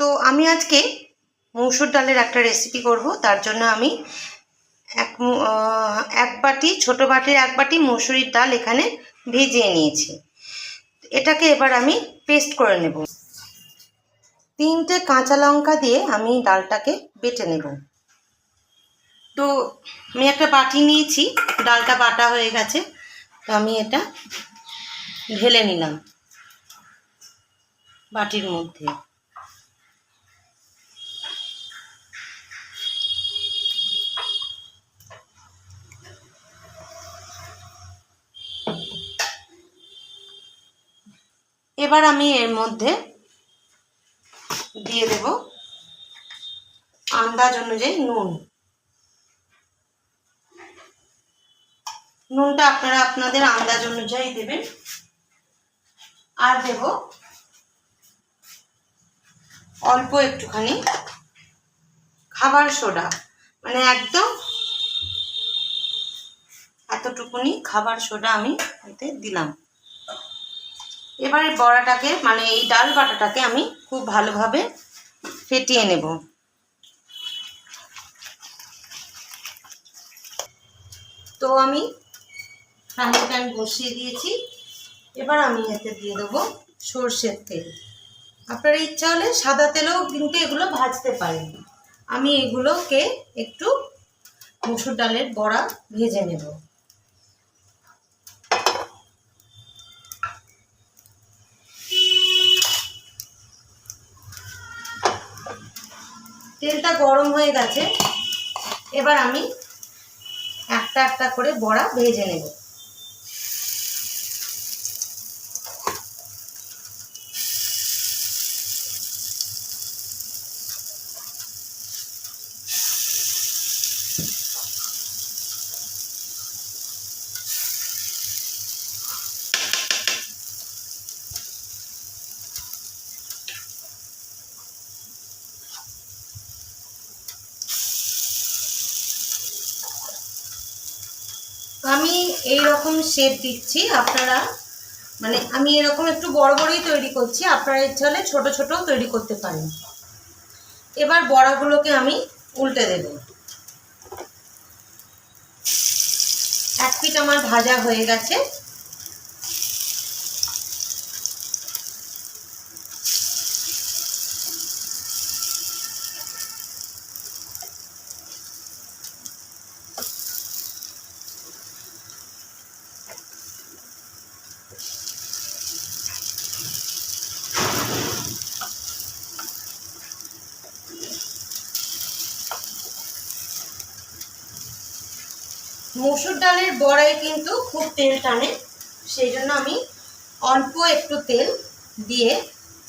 তো আমি আজকে মসুর ডালের একটা রেসিপি করব। তার জন্য আমি এক এক বাটি, ছোটো বাটির এক বাটি মসুরির ডাল এখানে ভিজিয়ে নিয়েছি। এটাকে এবার আমি পেস্ট করে নেব। তিনটে কাঁচা লঙ্কা দিয়ে আমি ডালটাকে বেটে নেব। তো আমি একটা বাটি নিয়েছি, ডালটা বাটা হয়ে গেছে। তো আমি এটা ঢেলে নিলাম বাটির মধ্যে। এবার আমি এর মধ্যে দিয়ে দেব আন্দাজ অনুযায়ী নুন। নুনটা আপনারা আপনাদের আন্দাজ অনুযায়ী দেবেন। আর দেব অল্প একটুখানি খাবার সোডা। মানে একদম এতটুকুনি খাবার সোডা আমি এতে দিলাম। এবারে বড়াটাকে মানে এই ডাল বাটাটাকে আমি খুব ভালোভাবে ফেটিয়ে নেব। তো আমি ফ্রাইং প্যান বসিয়ে দিয়েছি। এবার আমি এতে দিয়ে দেবো সর্ষের তেল। আপনার ইচ্ছা হলে সাদা তেলেও কিন্তু এগুলো ভাজতে পারেন। আমি এগুলোকে একটু মুসুর ডালের বড়া ভেজে নেব। তেলটা গরম হয়ে গেছে এবার আমি একটা একটা করে বড়া ভেজে নেব আমি এই রকম শেপ দিচ্ছি, আপনারা মানে আমি এরকম একটু বড় বড়ই তৈরি করছি, আপনারা ইচ্ছা হলে ছোট তৈরি করতে পারেন। এবার বড়াগুলোকে আমি উল্টে দেব। এক পিঠ আমার ভাজা হয়ে গেছে। মসুর ডালের বড়ায় কিন্তু খুব তেল টানে, সেই জন্য আমি অল্প একটু তেল দিয়ে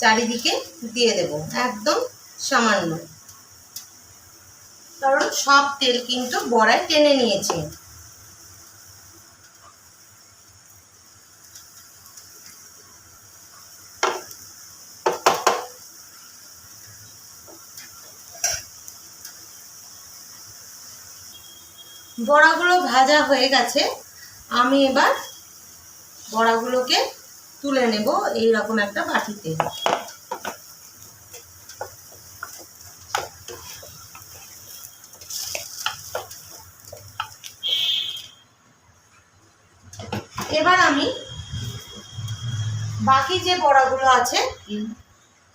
চারিদিকে দিয়ে দেব, একদম সামান্য। কারণ সব তেল কিন্তু বড়ায় টেনে নিয়েছে। বড়াগুলো ভাজা হয়ে গেছে আমি এবার বড়াগুলোকে তুলে নেব এই রকম একটা বাটিতে। এবার আমি বাকি যে বড়াগুলো আছে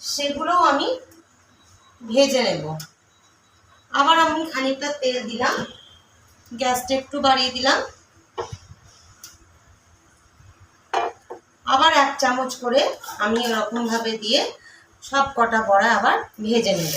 সেগুলোও আমি ভেজে নেব। আবার আমি খানিকটা তেল দিলাম। গ্যাসটা একটু বাড়িয়ে দিলাম। আবার এক চামচ করে আমি এরকমভাবে দিয়ে সব কটা বড়া আবার ভেজে নেব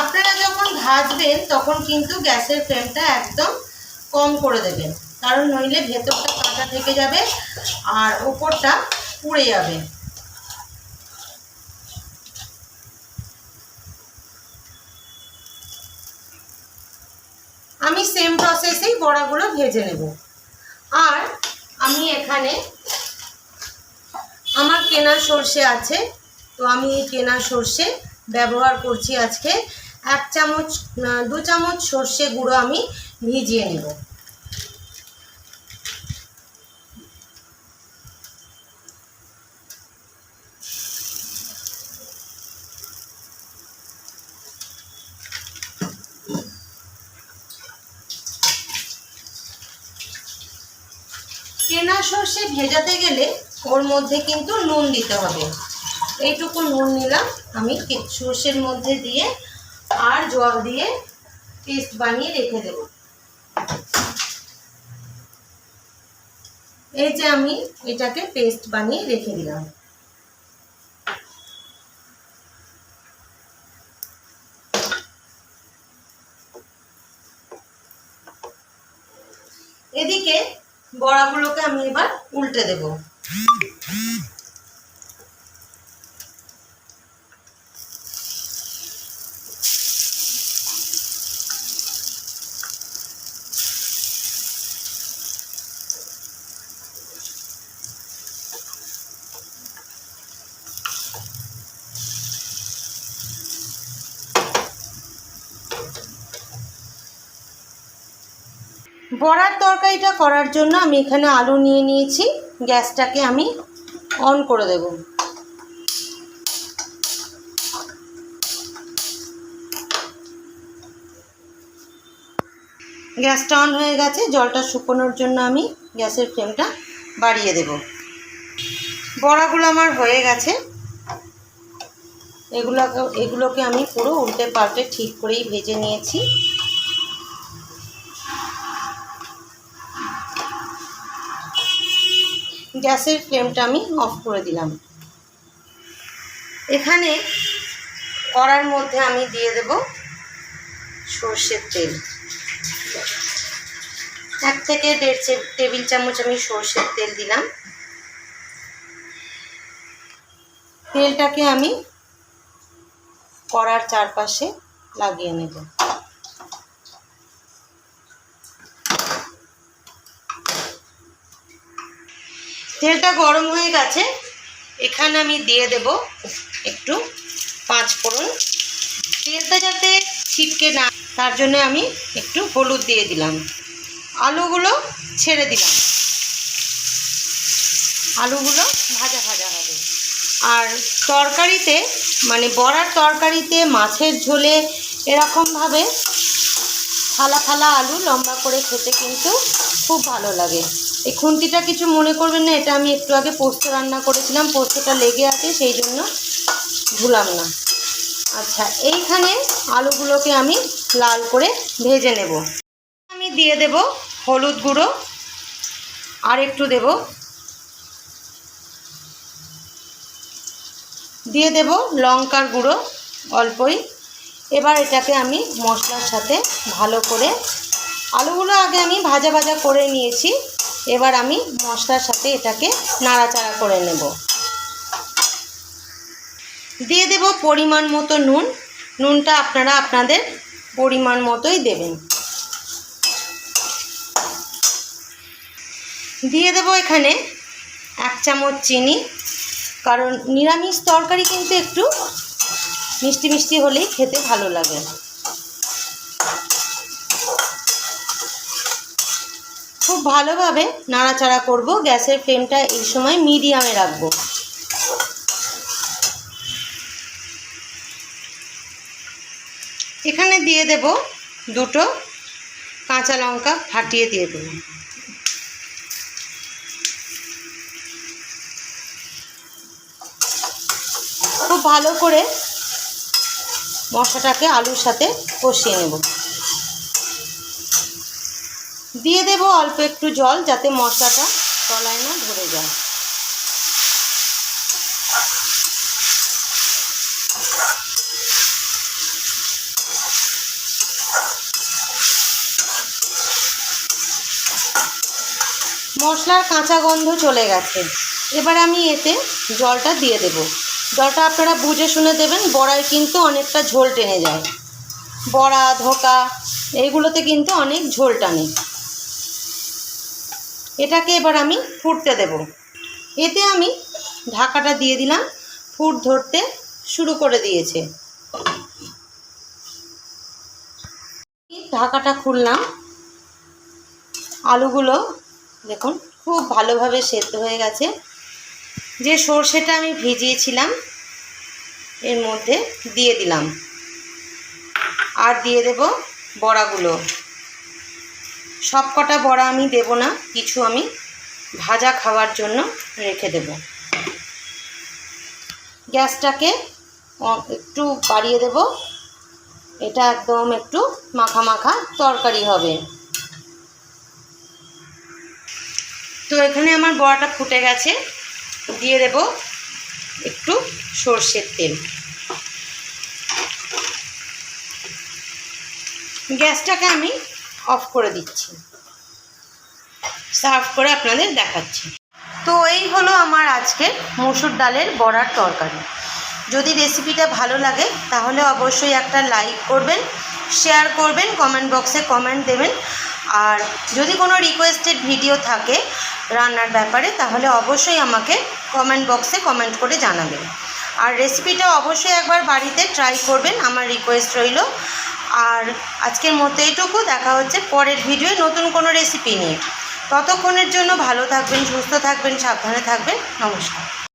আপনারা যখন ভাজবেন, তখন কিন্তু গ্যাসের ফ্লেমটা একদম কম করে দেবেন। কারণ নইলে ভেতরটা কাঁচা থেকে যাবে আর ওপরটা পুড়ে যাবে। আমি সেম প্রসেসেই বড়াগুলো ভেজে নেব। আর আমি এখানে আমার কেনা সর্ষে আছে, তো আমি এই কেনা সর্ষে ব্যবহার করছি আজকে এক চামচ দু চামচ সর্ষে গুঁড়ো আমি ভিজিয়ে নেব। কেনা সর্ষে ভেজাতে গেলে ওর মধ্যে কিন্তু নুন দিতে হবে। এইটুকু নুন নিলাম আমি, সর্ষের মধ্যে দিয়ে আর জল দিয়ে পেস্ট বানিয়ে রেখে দেব। এই যে আমি এটাকে পেস্ট বানিয়ে রেখে দিলাম। এদিকে বড়াগুলোকে আমি এবার উল্টে দেব। বড়ার তরকারিটা করার জন্য আমি এখানে আলু নিয়ে নিয়েছি। গ্যাসটাকে আমি অন করে দেব। গ্যাসটা অন হয়ে গেছে। জলটা শুকোনোর জন্য আমি গ্যাসের ফ্লেমটা বাড়িয়ে দেব। বড়াগুলো আমার হয়ে গেছে। এগুলোকে এগুলোকে আমি পুরো উল্টে পাল্টে ঠিক করেই ভেজে নিয়েছি। গ্যাসের ফ্লেমটা আমি অফ করে দিলাম। এখানে কড়ার মধ্যে আমি দিয়ে দেব সর্ষের তেল। এক থেকে দেড় টেবিল চামচ আমি সর্ষের তেল দিলাম। তেলটাকে আমি কড়ার চারপাশে লাগিয়ে নেব। তেলটা গরম হয়ে গেছে। এখানে আমি দিয়ে দেব একটু পাঁচ ফোড়ন। তেলটা যাতে ছিটকে না, তার জন্য আমি একটু হলুদ দিয়ে দিলাম। আলুগুলো ছেড়ে দিলাম। আলুগুলো ভাজা ভাজা হবে। আর তরকারিতে মানে বড়ার তরকারিতে মাছের ঝোলে এরকমভাবে থালা থালা আলু লম্বা করে খেতে কিন্তু খুব ভালো লাগে। এই খুন্তিটা কিছু মনে করবেন না, এটা আমি একটু আগে পোস্ত রান্না করেছিলাম, পোস্তটা লেগে আছে, সেই জন্য ভুলাম না। আচ্ছা এইখানে আলুগুলোকে আমি লাল করে ভেজে নেব। আমি দিয়ে দেব হলুদ গুঁড়ো, আর একটু দেব। দিয়ে দেব লঙ্কার গুঁড়ো অল্পই। এবার এটাকে আমি মশলার সাথে ভালো করে আলুগুলো আগে আমি ভাজা ভাজা করে নিয়েছি। এবার আমি মশলার সাথে এটাকে নাড়াচাড়া করে নেব। দিয়ে দেব পরিমাণ মতো নুন। নুনটা আপনারা আপনাদের পরিমাণ মতোই দেবেন। দিয়ে দেব এখানে এক চামচ চিনি। কারণ নিরামিষ তরকারি কিন্তু একটু মিষ্টি মিষ্টি হলেই খেতে ভালো লাগে। খুব ভালোভাবে নাড়াচাড়া করব। গ্যাসের ফ্লেমটা এই সময় মিডিয়ামে রাখব। এখানে দিয়ে দেব দুটো কাঁচা লঙ্কা, ফাটিয়ে দিয়ে দেব। খুব ভালো করে মশলাটাকে আলুর সাথে কষিয়ে নেব। দিয়ে দেব অল্প একটু জল যাতে মশলাটা তলায় না ধরে যায়। মশলার কাঁচা গন্ধ চলে গেছে। এবার আমি এতে জলটা দিয়ে দেব। জলটা আপনারা বুঝে শুনে দেবেন, বড়ায় কিন্তু অনেকটা ঝোল টেনে যায়। বড়া, ধোকা এইগুলোতে কিন্তু অনেক ঝোল টানে। এটাকে এবার আমি ফুটতে দেব। এতে আমি ঢাকাটা দিয়ে দিলাম, ফুট ধরতে শুরু করে দিয়েছে। ঢাকাটা খুললাম। আলুগুলো দেখুন, খুব ভালোভাবে সেদ্ধ হয়ে গেছে। যে সর্ষেটা আমি ভিজিয়েছিলাম, এর মধ্যে দিয়ে দিলাম। আর দিয়ে দেব বড়াগুলো। সব কটা বড়া আমি দেব না, কিছু আমি ভাজা খাওয়ার জন্য রেখে দেব। গ্যাসটাকে একটু বাড়িয়ে দেব। এটা একদম একটু মাখা মাখা তরকারি হবে। তো এখানে আমার বড়াটা ফুটে গেছে। দিয়ে দেব একটু সর্ষের তেল। গ্যাসটাকে আমি অফ করে দিচ্ছি। সার্ভ করে আপনাদের দেখাচ্ছি। তো এই হলো আমার আজকে মসুর ডালের বড়ার তরকারি। যদি রেসিপিটা ভালো লাগে, তাহলে অবশ্যই একটা লাইক করবেন শেয়ার করবেন কমেন্ট বক্সে কমেন্ট দেবেন। আর যদি কোনো রিকোয়েস্টেড ভিডিও থাকে রান্নার ব্যাপারে, তাহলে অবশ্যই আমাকে কমেন্ট বক্সে কমেন্ট করে জানাবেন। আর রেসিপিটা অবশ্যই একবার বাড়িতে ট্রাই করবেন, আমার রিকোয়েস্ট রইল। আর আজকের মতো এইটুকু। দেখা হচ্ছে পরের ভিডিওয়ে নতুন কোনো রেসিপি নিয়ে। ততক্ষণের জন্য ভালো থাকবেন, সুস্থ থাকবেন, সাবধানে থাকবেন। নমস্কার।